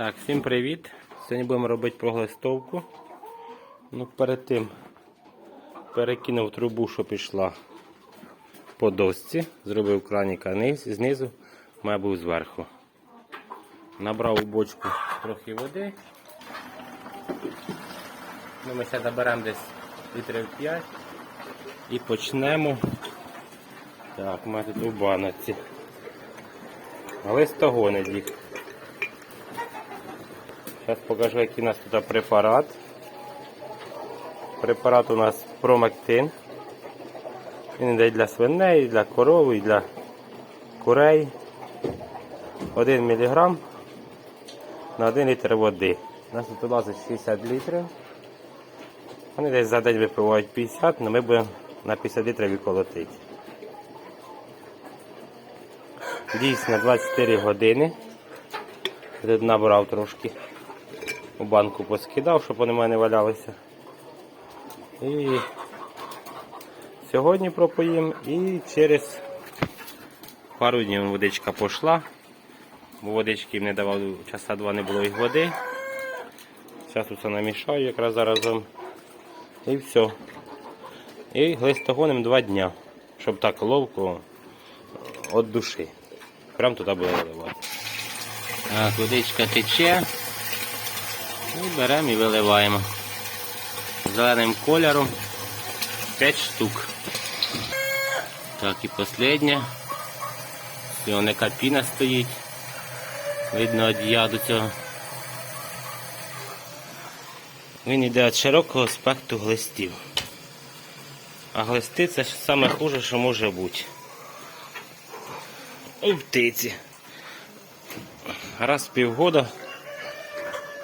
Так, всім привіт. Сьогодні будемо робити проглистовку. Ну, перед тим перекинув трубу, що пішла по досці. Зробив краніка низ, знизу, має був зверху. Набрав у бочку трохи води. Ну, ми ще заберемо десь літрів 5 і почнемо. Так, у мене тут у баноці. Листогони їх. Зараз покажу, який у нас тут препарат. Препарат у нас промектин. Він йде для свиней, для коров, і для курей. 1 мг на 1 літр води. У нас тут влазить 60 літрів. Вони десь за день випивають 50, але ми будемо на 50 літрів колотити. Дійсно 24 години. Тут набрав трошки. У банку поскидав, щоб вони в мене валялися. І сьогодні пропоїм і через пару днів водичка пішла. Бо водички їм не давав, часа два не було їх води. Зараз усе намішаю якраз заразом. І все. І глистогоним два дня, щоб так ловко від душі. Прям туди буде виливати. Так, водичка тече. І беремо і виливаємо. Зеленим кольором 5 штук. Так, і. Все, не капіна стоїть. Видно від яду цього. Він йде від широкого спектру глистів. А глисти це саме хуже, що може бути. У птиці. Раз в півгода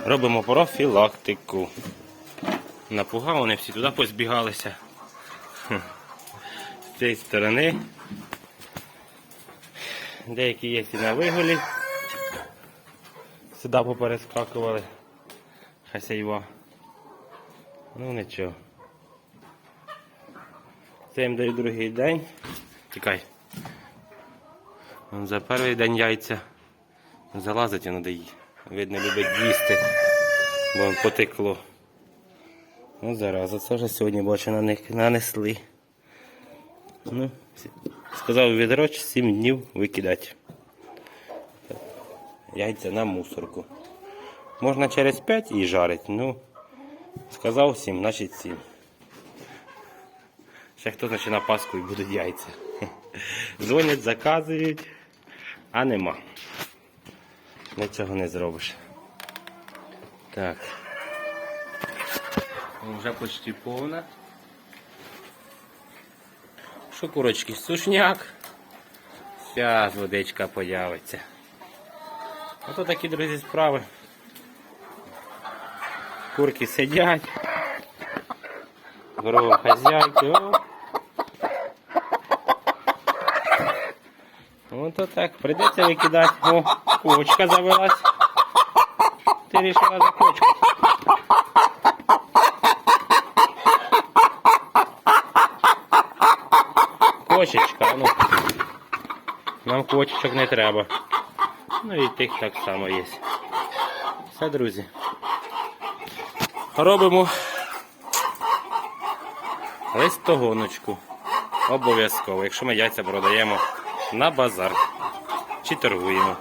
робимо профілактику. Напугав, вони всі туди позбігалися. З цієї сторони. Деякі є і на виголі. Сюди поперескакували. Хасяйва. Ну нічого. Це їм даю другий день. Тікай. За перший день яйця залазить воно дає. Видно, любить їсти, бо потекло. Ну, зараза, це вже сьогодні бачу на них нанесли. Ну, сказав відро 7 днів викидати. Яйця на мусорку. Можна через 5 і жарить, ну сказав 7, значить 7. Ще хто значить на Пасху і будуть яйця. Дзвонять, заказують, а нема. Нічого не зробиш. Так. Вже почти повна. Що курочки? Сушняк. Зараз водичка появиться. Ото такі, друзі, справи. Курки сидять. Здорово хазяйки. Ото так, прийдеться викидати. О, кочка завелась. Ти рішила за кочку. Кочечка, ну. Нам кочечок не треба. Ну і тих так само є. Все, друзі. Робимо листогоночку. Обов'язково, якщо ми яйця продаємо на базар чи торгуємо.